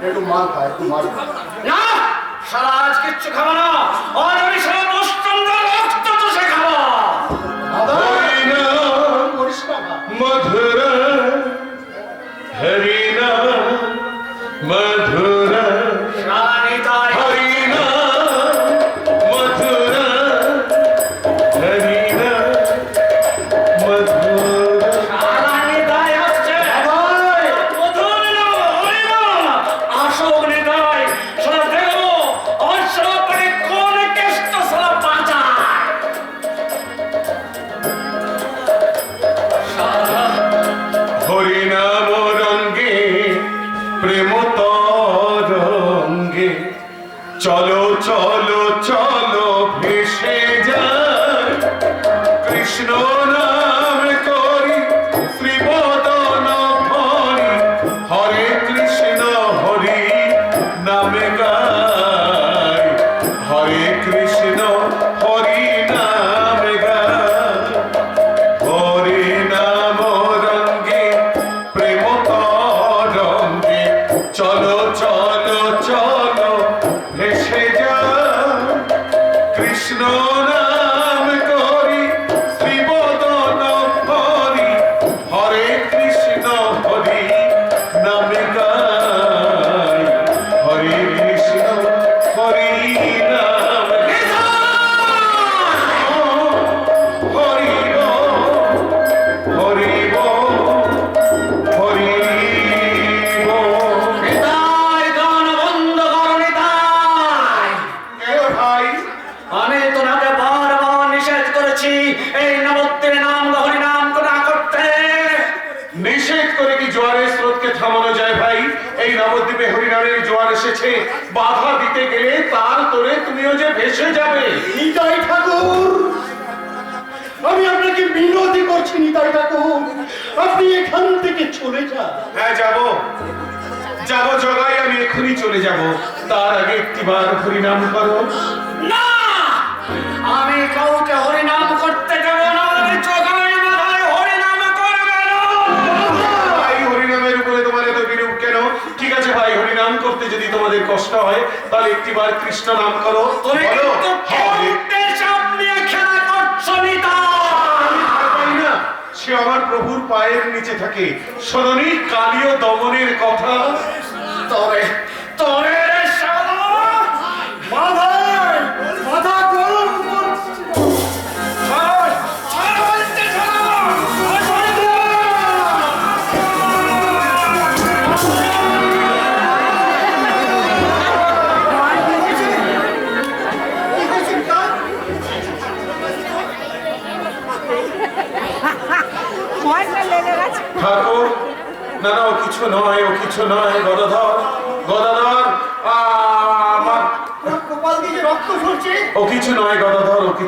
একটু মাল খায় একটু মাল না! সারা আজ কিচ্ছু খাব না। আজ আমি সারা দশচন্দ্র রক্ত তো সে খাব। মধুর কৃষ্ণ নবদ্বীপে জোয়ার এসেছে। বাধা দিতে গেলে তার তোরে তুমিও যে ভেসে যাবে। নিতাই ঠাকুর আমি আপনাকে বিনতি করছি নিতাই ঠাকুর। আপনি এখান থেকে চলে যান। হ্যাঁ যাব। যাব জগাই আমি এখনই চলে যাব। তার আগে একটিবার হরিনাম করো। না! আমি কাউকে হরি নাম করতে দেব না আমি চোখাই মাথায় হরি নাম করবে না ভাই হরিনামের উপরে তোমার এত বিরূপ কেন ঠিক আছে হরিনাম করতে যদি তোমাদের কষ্ট হয় তাহলে একটি বার কৃষ্ণ নাম করো। সে আমার প্রভুর পায়ের নিচে থাকে। সদনী কালীয় দমনের কথা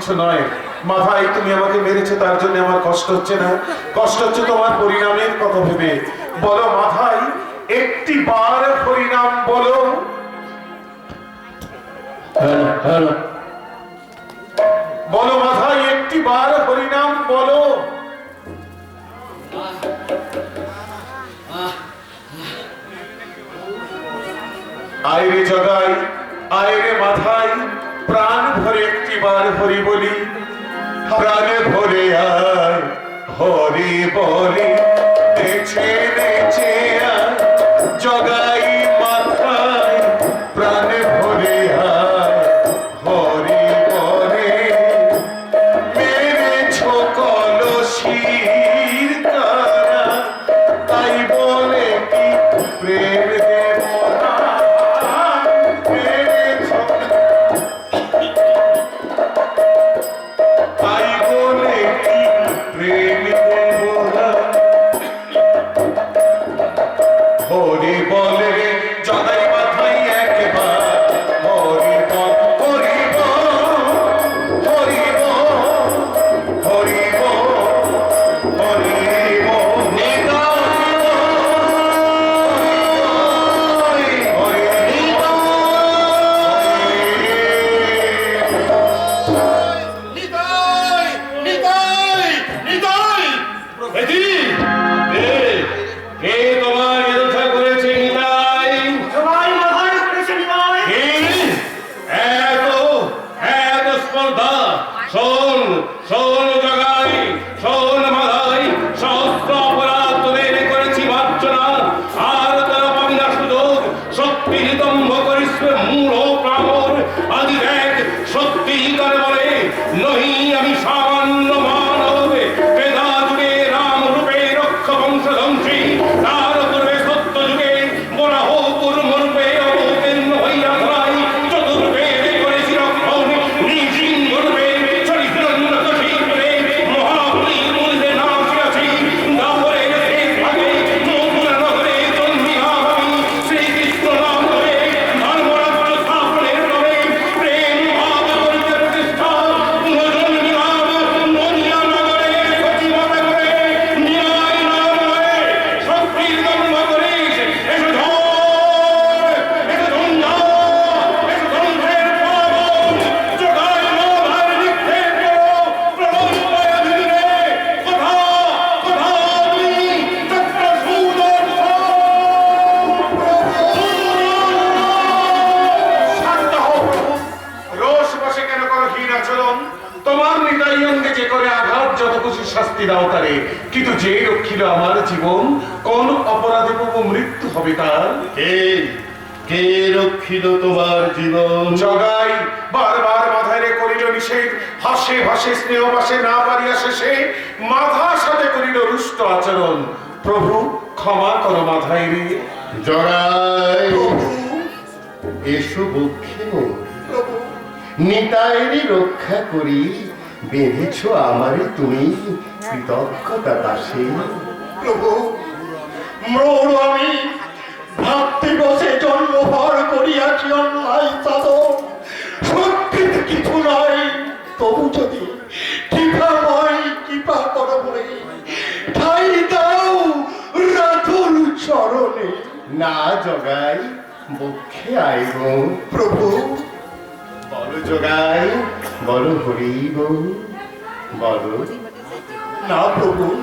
কিছু নয়। মাথায় তুমি আমাকে মেরেছো তার জন্য আমার কষ্ট হচ্ছে না। কষ্ট হচ্ছে তোমার পরিণামের কথা ভেবে। বলো মাথায় একটি বার পরিণাম বলো। বলো মাথায় একটি বার হরিনাম বলো। আইরে জগাই আইরে মাথায় বার হরি বলি প্রাণে ভরে আয় হরি বলি নেচে নেচে আয়। কোন অপরাধে প্রভু মৃত্যু হবে তার? কে? কে রক্ষিল তোমার জীবন? জগাই বারবার মাথায় রে করিল নিষেধ হাসে হাসে স্নেহ বাসে না পারিয়া শেষে মাথা সাথে করিল রুষ্ট আচরণ। প্রভু ক্ষমা করো মাথায় রে। জগাই এসো বক্ষে নিতাইরি রক্ষা করি বেঁধেছ আমারে তুমি কৃতজ্ঞতা দাসে প্রভু মরণ আমি ভাবতে বসে জন্মভর করিয়াছি অন্যায় সাধন সত্যি কিছু নয় তবু যদি কৃপাময় কৃপা করো বলে। ঠাই দাও রাধুর চরণে। না জগাই বক্ষে আইব। প্রভু। বলো জগাই বলো হরিব। বলো। না প্রভু।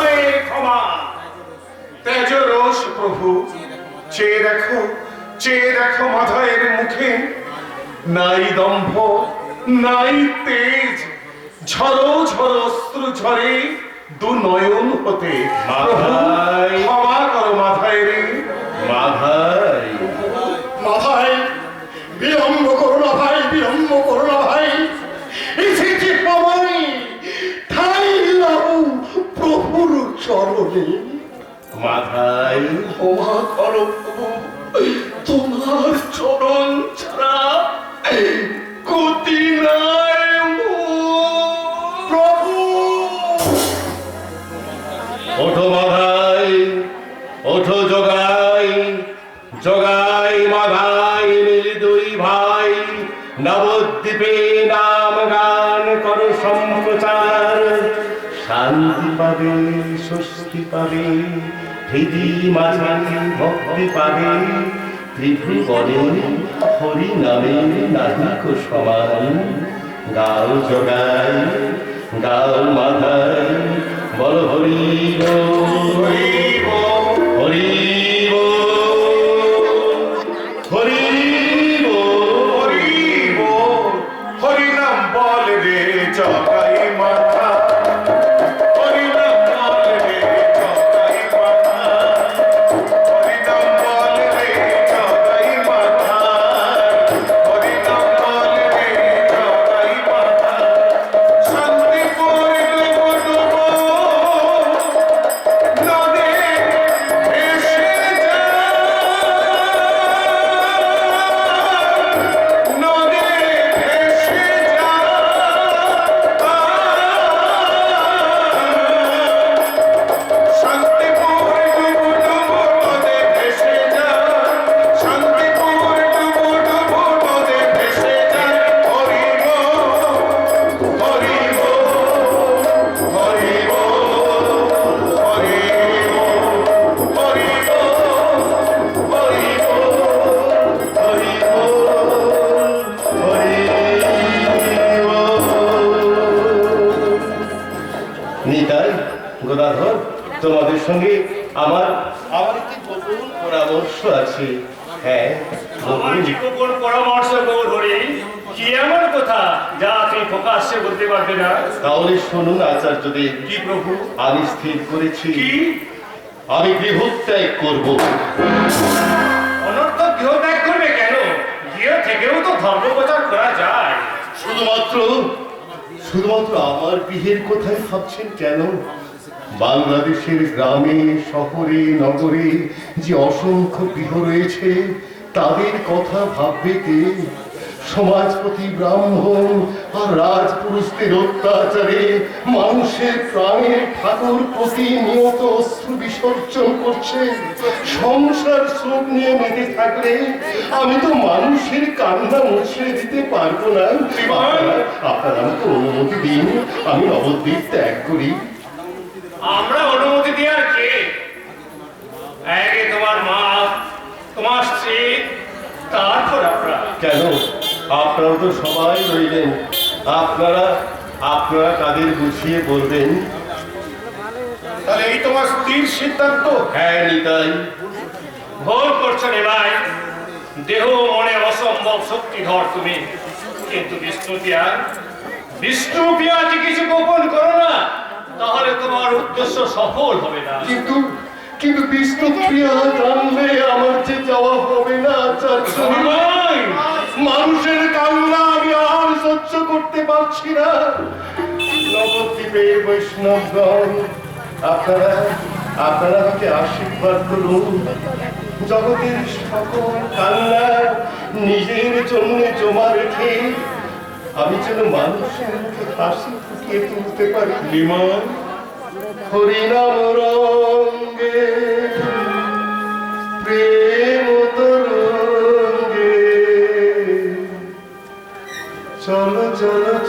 তেজ রোষ প্রভু। চেয়ে দেখো চেয়ে দেখো মাথায়ের মুখে। নাই দম্ভ নাই তেজ ঝরো ঝরো অশ্রু ঝরে দু নয়ন হতে মাথায়। ক্ষমা করো মাথায় রে মাধাই মাথায় বিলম্ব করো না ভাই বিলম্ব করো না ভাই। এসেছে প্রভুর চরণে। মাধাই ক্ষমা করো তোমার চরণ ছাড়া গতি প্রভু। ওঠো মাধাই ওঠো জগাই জগাই মাধাই মিলি দুই ভাই। নবদ্বীপে নাম গান করো সম্প্রচার। শান্তি পাবে, স্বস্তি পাবে হৃদি মাঝানি ভক্তি পাবে। ত্রিভুবনে হরি নামে নাহিক সমান। গাও জগাই গাও মাধাই বল হরি হরি শুনুন আচার্যদেব কি প্রভু? আমি স্থির করেছি। কি? আমি গৃহত্যাগ করব। অনর্থ গৃহ ত্যাগ করবে কেন? গৃহ থেকেও তো ধর্ম প্রচার করা যায়। শুধুমাত্র শুধুমাত্র আমার গৃহের কথাই ভাবছেন কেন? বাংলাদেশের গ্রামে শহরে নগরে যে অসংখ্য গৃহ রয়েছে তাদের কথা ভাববে কে? সমাজপতি ব্রাহ্মণ আর রাজপুরুষদের অত্যাচারে মানুষের প্রাণে ঠাকুর প্রতিনিয়ত অস্ত্র বিসর্জন করছে। সংসার শ্রম নিয়ে মেতে থাকলে আমি তো মানুষের কান্না মুছে দিতে পারব না। আপনার আমাকে অনুমতি দিন আমি নবদ্বীপ ত্যাগ করি। আমরা অনুমতি দেওয়ার কে? তোমার মা তোমার স্ত্রী তারপর আপনারা কেন? আপনারা তো সবাই রইলেন। আপনারা আপনারা তাদের বুঝিয়ে বলবেন? তাহলে এই তোমার স্ত্রীর সিদ্ধান্ত? হ্যাঁ নিতাই। ভোর করছ রে ভাই। দেহ মনে অসম্ভব শক্তিধর তুমি। কিন্তু বিষ্ণু পিয়া বিষ্ণু পিয়া যে কিছু গোপন করো না তাহলে তোমার উদ্দেশ্য সফল হবে না। কিন্তু কিন্তু বিষ্ণু প্রিয়া জানলে আমার যে যাওয়া হবে না আচ্ছা। আচার্য পাচ্ছি না। নবদ্বীপে বৈষ্ণবগণ আপনারা আপনারা আমাকে আশীর্বাদ করুন। জগতের সকল কান্না নিজের জন্য জমা রেখে আমি যেন মানুষের মুখে হাসি ফুটিয়ে তুলতে পারি। বিমান হরিনাম রঙ্গে প্রেম তরঙ্গে চলো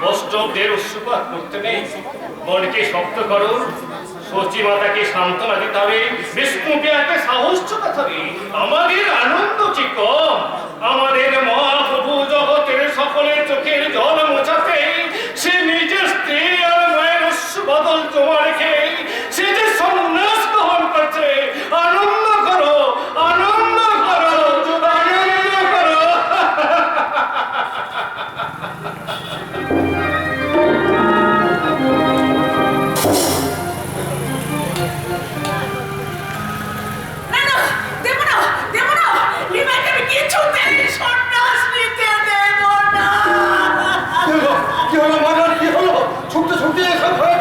বৈষ্ণবদের উৎসুপাত করতে নেই। মনকে শক্ত করুন। সচি মাতাকে সান্ত্বনা দিতে হবে। বিষ্ণুকে একটা সাহস চোখাতে হবে। আমাদের আনন্দ কি কম? আমাদের মহাপ্রভু জগতের সকলের চোখের জল মোচাতে সে নিজের স্ত্রী আর মায়ের বদল তোমার রেখে, সে যে সন্ন্যাস গ্রহণ করছে, আনন্দ করো আনন্দ করো আনন্দ করো। 血压升高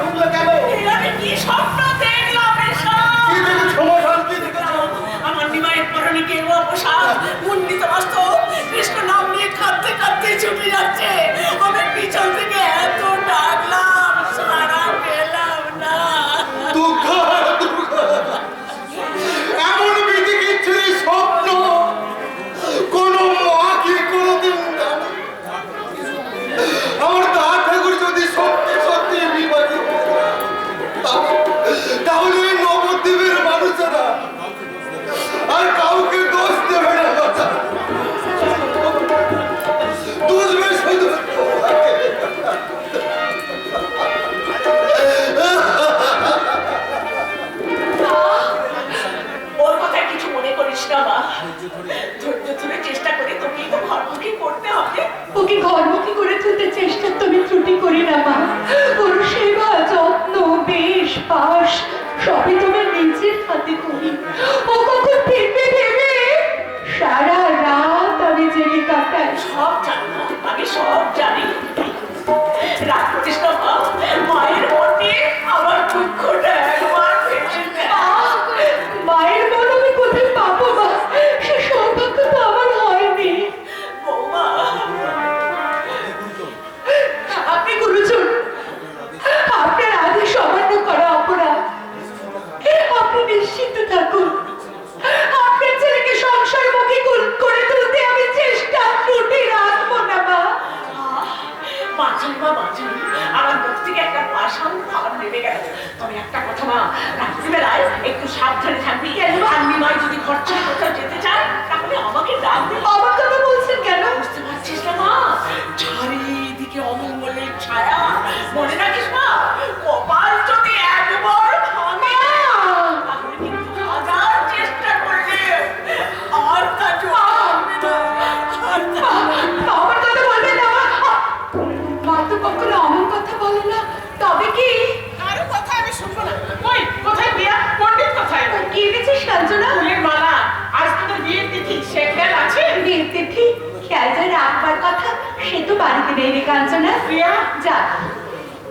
কাঞ্চনা প্রিয়া? যা।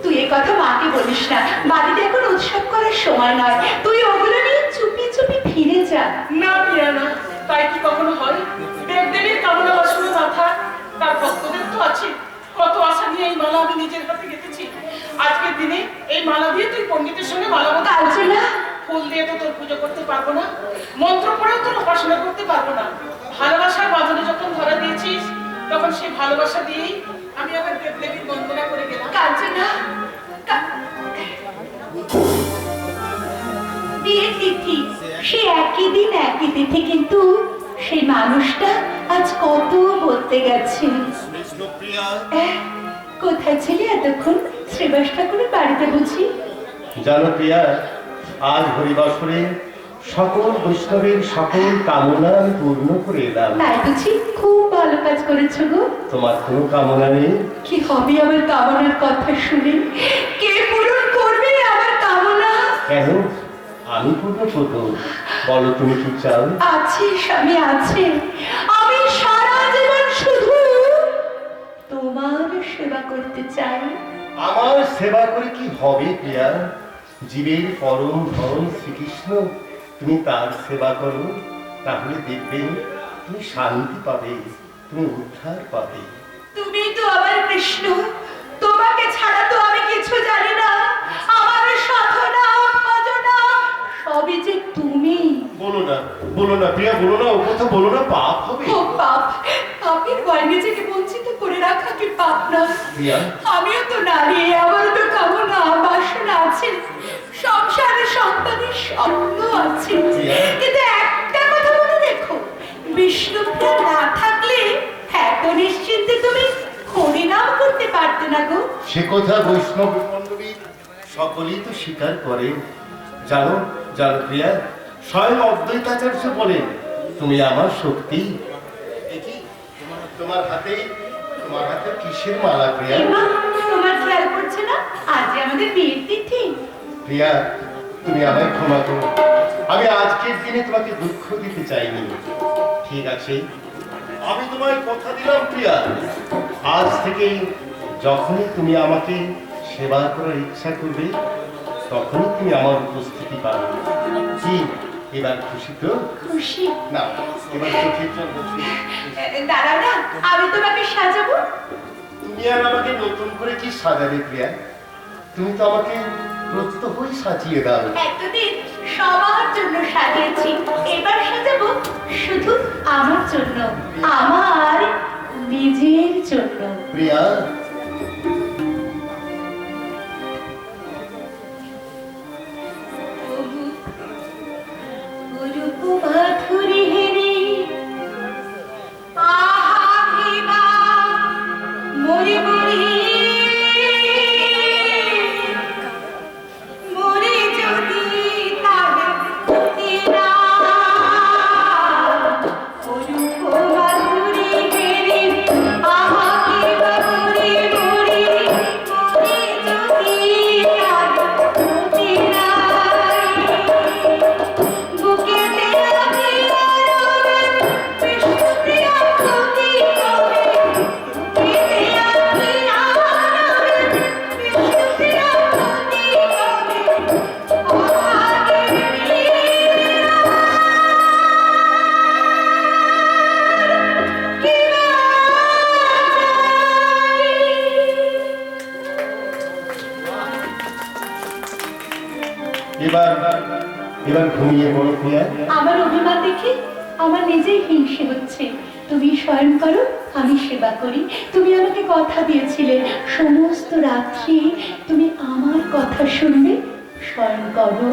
তুই এ কথা মাকে বলিস না। বাড়িতে এখন উৎসব করার সময় নয়। তুই ওগুলো নিয়ে চুপি চুপি ফিরে যা। না প্রিয়া না। তাই কি কখনো হয়? দেব দেবদেবীর কামনা বাসনা মাথা তার ভক্তদের তো আছে। কত আশা নিয়ে এই মালা আমি নিজের হাতে গেঁথেছি। আজকের দিনে এই মালা দিয়ে তুই পণ্ডিতের সঙ্গে মালা মতো আলোচনা ফুল দিয়ে তো তোর পুজো করতে পারব না। মন্ত্র পড়েও তোর উপাসনা করতে পারব না। ভালোবাসার বাজারে যখন ধরা দিয়েছিস তখন সেই ভালোবাসা দিয়েই আমি আবার দেবদেবীর বন্দনা করে গেলাম। কাঞ্চনা বিয়ের তিথি সে একই দিন একই তিথি কিন্তু সেই মানুষটা আজ কত বলতে গেছেন বিষ্ণুপ্রিয়া কোথায় ছিলে এতক্ষণ? শ্রীবাস ঠাকুরের বাড়িতে বুঝি? জানো প্রিয়া আজ হরিবাসরে সকল বৈষ্ণবের সকল কামনা আমি পূর্ণ করে এলাম। তাই বুঝি খুব ভালো কাজ করেছ গো। তোমার কোনো কামনা নেই? কি হবে আমার কামনার কথা শুনে? কে পূরণ করবে আমার কামনা? কেন? আমি পূর্ণ করব। বলো তুমি কি চাও? আছে স্বামী আছে। আমি সারা জীবন শুধু তোমার সেবা করতে চাই। আমার সেবা করে কি হবে প্রিয়া? জীবের পরম ধন শ্রীকৃষ্ণ তুমি তার সেবা করো তাহলে দেখবে তুমি শান্তি পাবে তুমি উদ্ধার পাবে। তুমি তো আমার কৃষ্ণ তোমাকে ছাড়া তো আমি কিছু জানি না। আমার সাধনা ভজনা সবই যে তুমি। বলো না বলো না প্রিয়া বলো না ও কথা বলো না পাপ হবে। ও পাপ পাপের ভয় নিজেকে বঞ্চিত করে রাখা কি পাপ না? আমিও তো নারী আমারও তো কামনা বাসনা আছে। সংসারে সন্তানের স্বপ্ন আছে। কিন্তু একটা কথা মনে রেখো বিষ্ণুপ্রিয়া না থাকলে এত নিশ্চিন্তে তুমি হরিনাম করতে পারতে না গো। সে কথা বৈষ্ণব মণ্ডলী সকলেই তো স্বীকার করে। জানো জানো প্রিয়া স্বয়ং অদ্বৈতাচার্য বলেন তুমি আমার শক্তি। তোমার হাতে তোমার হাতে কিসের মালা প্রিয়া? তোমার খেয়াল করছে না? আজ আমাদের বিয়ের তিথি। প্রিয়া তুমি আমায় ক্ষমা করো। আমি আজকের দিনে তোমাকে দুঃখ দিতে চাইনি। ঠিক আছে? আমি তোমায় কথা দিলাম প্রিয়া। আজ থেকে যখনই তুমি আমাকে সেবা করার ইচ্ছা করবে তখনই তুমি আমার উপস্থিতি পাবে। কি এবার খুশি তো? খুশি। না এবার জল দাঁড়াও না আমি তোমাকে সাজাবো। তুমি আর আমাকে নতুন করে কি সাজাবে প্রিয়া? তুমি তো আমাকে প্রত্যহই সাজিয়ে দাও। এতদিন সবার জন্য সাজিয়েছি। এবার সাজাবো শুধু আমার জন্য আমার নিজের জন্য। প্রিয়া এবার এবার ঘুমিয়ে পড়ো প্রিয়া আমার অভিমান দেখে আমার নিজেই হিংসে হচ্ছে। তুমি স্বয়ং করো, আমি সেবা করি। তুমি আমাকে কথা দিয়েছিলে, সমস্ত রাত্রি। তুমি আমার কথা শুনবে, স্বয়ং করো।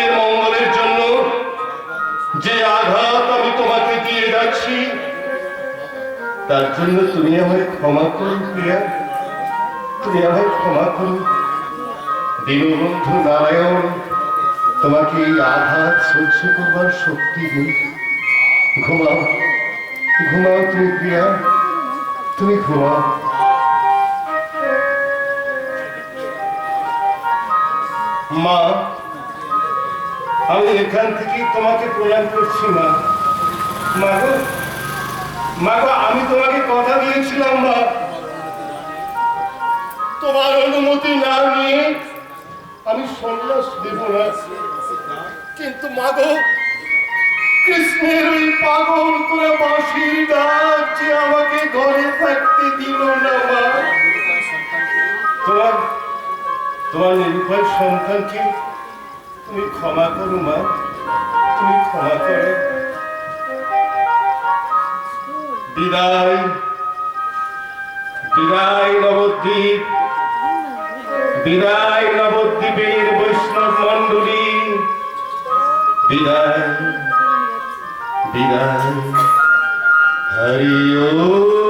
জগতের মঙ্গলের জন্য যে আঘাত আমি তোমাকে দিয়ে যাচ্ছি, তার জন্য তুমি আমায় ক্ষমা করো, প্রিয়া। তুমি আমায় ক্ষমা করো। দীনবন্ধু নারায়ণ, তোমাকে এই আঘাত সহ্য করবার শক্তি দিন। ঘুমাও ঘুমাও তুমি, প্রিয়া। তুমি ঘুমাও। মা আমি এখান থেকে তোমাকে প্রণাম করছি, মা। মা গো মা গো আমি তোমাকে কথা দিয়েছিলাম, মা। তোমার অনুমতি না নিয়ে আমি সন্ন্যাস দেব না। কিন্তু মা গো কৃষ্ণের ওই পাগল করে বাঁশির ডাক যে আমাকে ঘরে থাকতে দিল না, মা। তোমার তোমার নিরুপায় সন্তানকে তুমি ক্ষমা করো, মা। তুমি ক্ষমা করো। বিদায়। বিদায় নবদ্বীপ। বিদায় নবদ্বীপের বৈষ্ণব মণ্ডলী। বিদায়। বিদায়। হরি